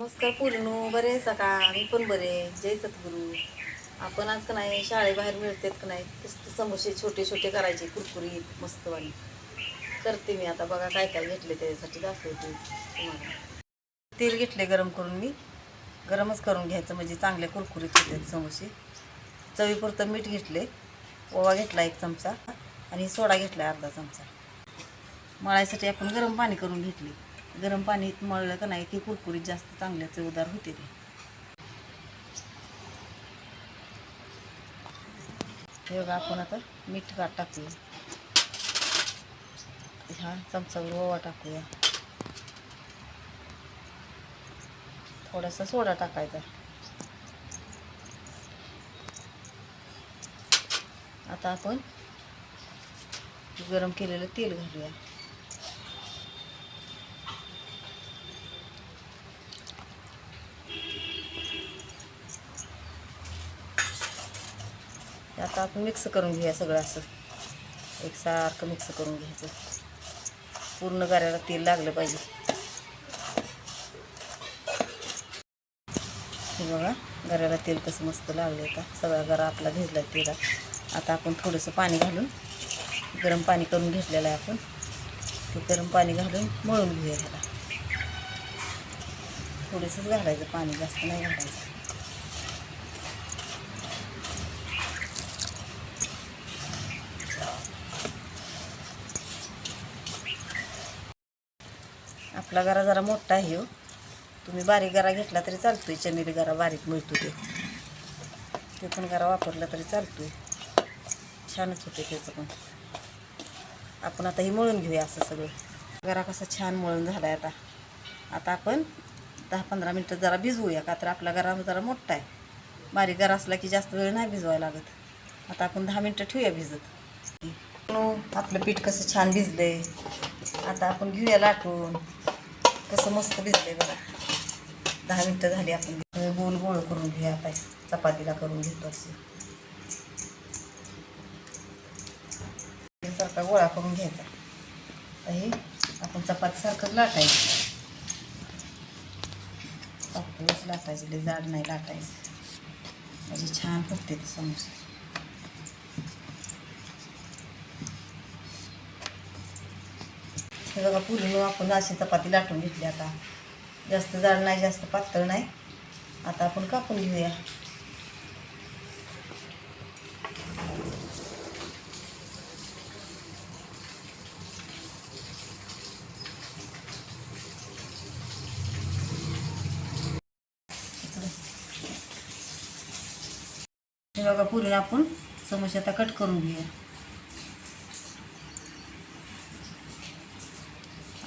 नमस्कार पूर्णू बरे आहे का मी पण बरे आहे. जय सद्गुरू. आपण आज का नाही शाळेबाहेर मिळतात का नाही तसं समोसे छोटे छोटे करायचे कुरकुरीत मस्तवाली. करते मी आता. बघा काय काय घेतले त्याच्यासाठी दाखवते तुम्हाला. तेल घेतले गरम करून मी. गरमच करून घ्यायचं म्हणजे चांगले कुरकुरीत होते समोसे. चवीपुरतं मीठ घेतले. ओवा घेतला एक चमचा. आणि सोडा घेतला अर्धा चमचा. मळायसाठी आपण गरम पाणी करून घेतले. गरम पाणी मळलं का नाही की कुरकुरीत जास्त चांगल्याचे उदार होते ते. हे बघा आपण आता मीठ का टाकूया. ह्या चमचावर ओवा टाकूया. थोडासा सोडा टाकायचा. आता आपण गरम केलेलं तेल घालूया. आता आपण मिक्स करून घेऊया सगळं असं. एकसारखं मिक्स करून घ्यायचं. पूर्ण गाऱ्याला तेल लागलं पाहिजे. हे बघा गऱ्याला तेल कसं मस्त लागलं का सगळा गरा आपला भिजला तेला आता आपण थोडंसं पाणी घालून गरम पाणी करून घेतलेलं आहे आपण. ते गरम पाणी घालून मळून घेऊया ह्याला. थोडंसंच घालायचं पाणी जास्त नाही घालायचं. आपला गरा जरा मोठा आहे हो. तुम्ही बारीक गरा घेतला तरी चालतोय. चमेली गरा बारीक मिळतो ते. ते पण गरा वापरला तरी चालतोय. छानच होते त्याचं पण. आपण आता हे मळून घेऊया असं सगळं. गरा कसा छान मळून झाला आहे आता. आता आपण दहा पंधरा मिनटं जरा भिजवूया का तर आपला गरा जरा मोठा आहे. बारीक गरा असला की जास्त वेळ नाही भिजवायला लागत. आता आपण दहा मिनटं ठेवूया भिजत. आपलं पीठ कसं छान भिजलंय. आता आपण घेऊया लाटून. कसं मस्त भिजलंय बघा. दहा मिनटं झाली आपण. गोल गोळ करून घेऊया आता चपातीला करून घेतो असं. सारखा गोळा करून घ्यायचा. हे आपण चपातीसारखंच लाटायचं. पातळच लाटायचं. जाड नाही लाटायचं. म्हणजे छान फुटते ते समोसे. हे बघा पूर्ण आपण अशी चपाती लाटून घेतली आता. जास्त जाड नाही जास्त पातळ नाही. आता आपण कापून घेऊया. हे बघा पुढे आपण समोसे आता कट करून घेऊया.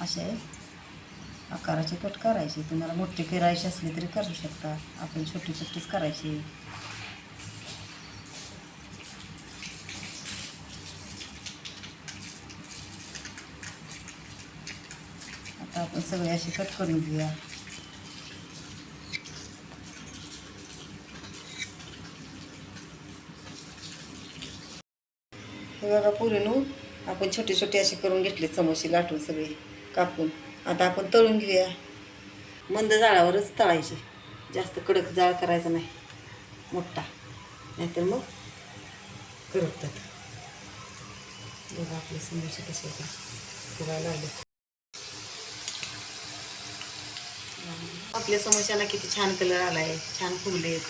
असे आकाराचे कट करायचे. तुम्हाला मोठे करायचे असले तरी करू शकता. आपण छोटे छोटेच करायचे. आता आपण सगळे असे कट करून घेऊया. हे बघा पुरेनू आपण छोटे छोटे असे करून घेतले समोसे लाटून सगळे. कापून. आता आपण तळून घेऊया. मंद जाळावरच तळायचे. जास्त कडक जाळ करायचा नाही. मोठा. नाहीतर मग करपतात. बघा आपले समोसे कसे का फुगायला लागले. आपल्या समोश्याला किती छान कलर आलाय. छान फुगलेत.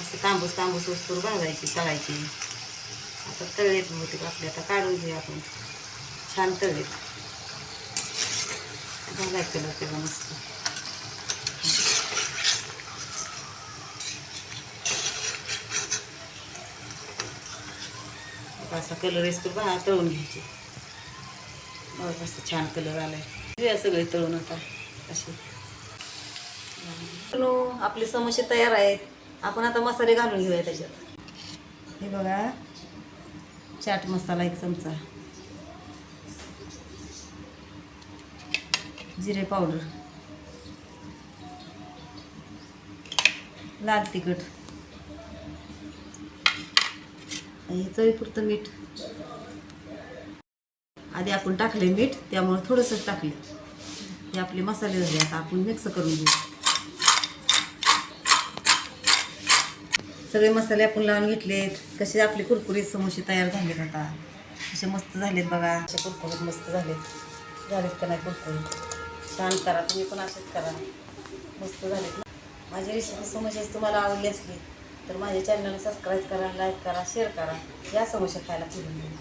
असं तांबूस तांबूस वस्तू भाजायची तळायची. आता तळलेत बहुतेक आपले. आता काढून घेऊया आपण. छान तळलेत. झालाय कलर तेव्हा मस्त आता असा कलर असतो बा तळून घ्यायचे. बघ मस्त छान कलर आलाय. घेऊया सगळे तळून आता. असे आपले समोसे तयार आहेत. आपण आता मसाले घालून घेऊया त्याच्यात. हे बघा चाट मसाला एक चमचा. जिरे पावडर. लाल तिखट. आणि चवीपुरतं मीठ. आधी आपण टाकले मीठ त्यामुळे थोडंसं टाकले हे आपले मसाले झाले आता आपण मिक्स करून घेऊ. सगळे मसाले आपण लावून घेतलेत. कसे आपले कुरकुरीत समोसे तयार झालेत आता. कसे मस्त झालेत बघा. असे कुरकुरीत मस्त झालेत. झालेत का नाही कुरकुरीत? छान करा तुम्ही पण असेच करा. मस्त झालेत ना? माझी रेसिपी समोसे तुम्हाला आवडली असली तर माझ्या चॅनलला सबस्क्राईब करा लाईक करा शेअर करा. या समोसे खायला पुढे.